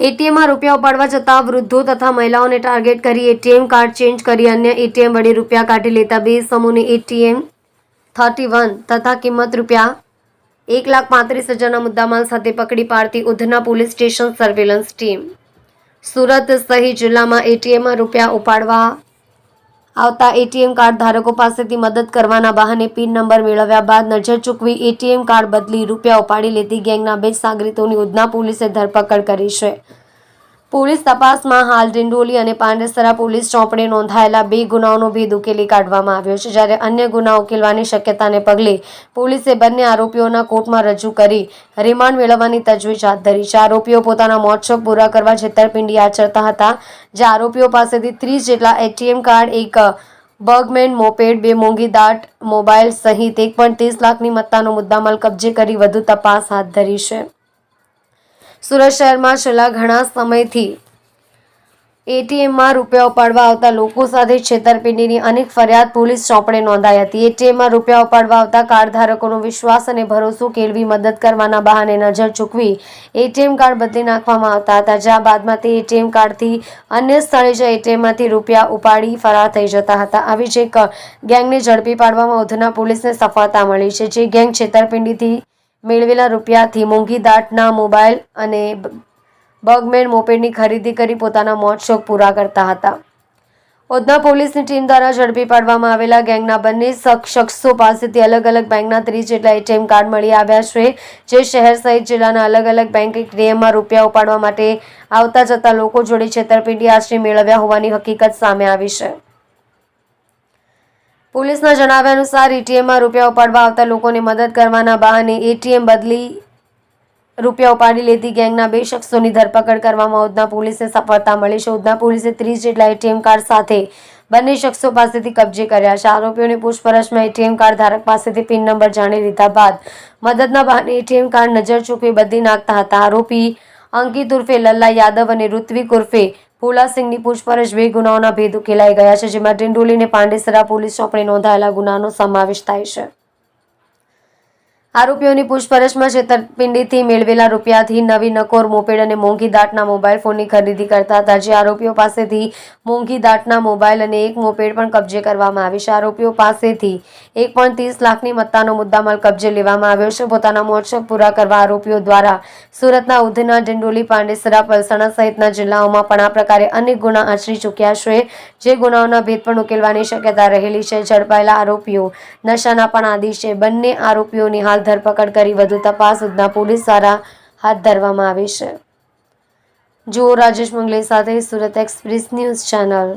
એટીએમમાં રૂપિયા ઉપાડવા જતા વૃદ્ધો તથા મહિલાઓને ટાર્ગેટ કરી એટીએમ કાર્ડ ચેન્જ કરી અન્ય એટીએમ વડે રૂપિયા કાઢી લેતા બે સમૂહની એટીએમ થર્ટી વન તથા કિંમત રૂપિયા એક લાખ પાંત્રીસ હજારના મુદ્દામાલ સાથે પકડી પાડતી Udhna police station surveillance team. Surat સહિત જિલ્લામાં એટીએમમાં રૂપિયા ઉપાડવા આવતા એટીએમ કાર્ડ ધારકો પાસેથી મદદ કરવાના બહાને પિન નંબર મેળવ્યા બાદ નજર ચૂકવી એટીએમ કાર્ડ બદલી રૂપિયા ઉપાડી લેતી ગેંગના બે સાગરીતોની ઉધના પોલીસે ધરપકડ કરી છે. પોલીસ તપાસમાં હાલ ડિંડોલી અને પાંડેસરા પોલીસ ચોપડે નોંધાયેલા બે ગુનાઓનો ભેદ ઉકેલી કાઢવામાં આવ્યો છે, જ્યારે અન્ય ગુના ઉકેલવાની શક્યતાને પગલે પોલીસે બંને આરોપીઓના કોર્ટમાં રજૂ કરી રિમાન્ડ મેળવવાની તજવીજ હાથ ધરી છે. આરોપીઓ પોતાના મોતશોખ પૂરા કરવા છેતરપિંડી આચરતા હતા, જે આરોપીઓ પાસેથી ત્રીસ જેટલા એટીએમ કાર્ડ, એક બર્ગમેન મોપેડ, બે મોંઘી દાટ, મોબાઈલ સહિત એક પણ ત્રીસ લાખની મત્તાનો મુદ્દામાલ કબજે કરી વધુ તપાસ હાથ ધરી છે. સુરત શહેરમાં છેલ્લા ઘણા સમયથી એટીએમમાં રૂપિયા ઉપાડવા આવતા લોકો સાથે છેતરપિંડીની અનેક ફરિયાદ પોલીસ ચોપડે નોંધાઈ હતી. એટીએમમાં રૂપિયા ઉપાડવા આવતા કાર્ડધારકોનો વિશ્વાસ અને ભરોસો કેળવી મદદ કરવાના બહાને નજર ચૂકવી એટીએમ કાર્ડ બદલી નાખવામાં આવતા હતા. જ્યાં બાદમાં તે એટીએમ કાર્ડથી અન્ય સ્થળે જઈ એટીએમમાંથી રૂપિયા ઉપાડી ફરાર થઈ જતા હતા. આવી જ એક ગેંગને ઝડપી પાડવામાં ઉધના પોલીસને સફળતા મળી છે. જે ગેંગ છેતરપિંડીથી મેળવેલા રૂપિયાથી મોંઘી દાટના મોબાઈલ અને બગમેન મોપેડની ખરીદી કરી પોતાના મોત શોખ પૂરા કરતા હતા. ઉધના પોલીસની ટીમ દ્વારા ઝડપી પાડવામાં આવેલા ગેંગના બંને શખ્સો પાસેથી અલગ અલગ બેંકના ત્રીસ જેટલા એટીએમ કાર્ડ મળી આવ્યા છે, જે શહેર સહિત જિલ્લાના અલગ અલગ બેંક એટીએમમાં રૂપિયા ઉપાડવા માટે આવતા જતા લોકો જોડે છેતરપિંડી આશરે મેળવ્યા હોવાની હકીકત સામે આવી છે. પોલીસના જણાવ્યા અનુસાર એટીએમમાં રૂપિયા ઉપાડવા આવતા લોકોને મદદ કરવાના બહાને એટીએમ બદલી રૂપિયા ઉપાડી લેતી ગેંગના બે શખ્સોની ધરપકડ કરવામાં ઉધના પોલીસને સફળતા મળી છે. ઉધના પોલીસે ત્રીસ જેટલા એટીએમ કાર્ડ સાથે બંને શખ્સો પાસેથી કબજે કર્યા છે. આરોપીઓની પૂછપરછમાં એટીએમ કાર્ડ ધારક પાસેથી પિન નંબર જાણી લીધા બાદ મદદના બહાને એટીએમ કાર્ડ નજર ચૂકવી બદલી નાખતા હતા. આરોપી અંકિત ઉર્ફે લલ્લા યાદવ અને ઋત્વિક ઉર્ફે ભોલાસિંહની પૂછપરછ બે ગુનાઓના ભેદ ઉકેલાઈ ગયા છે, જેમાં ડિંડોલી અને પાંડેસરા પોલીસ ચોપડે નોંધાયેલા ગુનાનો સમાવેશ થાય છે. આરોપીઓની પૂછપરછમાં છેતરપિંડીથી મેળવેલા રૂપિયાથી નવી નકોર મોપેડ અને મોંઘી દાટના મોબાઈલ ફોનની ખરીદી કરતા હતા જે આરોપીઓ પાસેથી મોંઘી દાટના મોબાઈલ અને એક મોપેડ પણ કબજે કરવામાં આવી છે. આરોપીઓ પાસેથી એક ત્રીસ લાખની મત્તાનો મુદ્દામાલ કબજે લેવામાં આવ્યો છે. પોતાના મોટશોખ પૂરા કરવા આરોપીઓ દ્વારા સુરતના ઉધના ડિંડોલી પાંડેસરા પલસાણા સહિતના જિલ્લાઓમાં પણ આ પ્રકારે અનેક ગુના આચરી ચૂક્યા છે, જે ગુનાઓના ભેદ પણ ઉકેલવાની શક્યતા રહેલી છે. ઝડપાયેલા આરોપીઓ નશાના પણ આદિ છે. બંને આરોપીઓની હાલ ધરપકડ કરી વધુ તપાસ ઉધના પોલીસ દ્વારા હાથ ધરવામાં આવી છે. જુઓ રાજેશ મંગલે સાથે સુરત એક્સપ્રેસ ન્યૂઝ ચેનલ.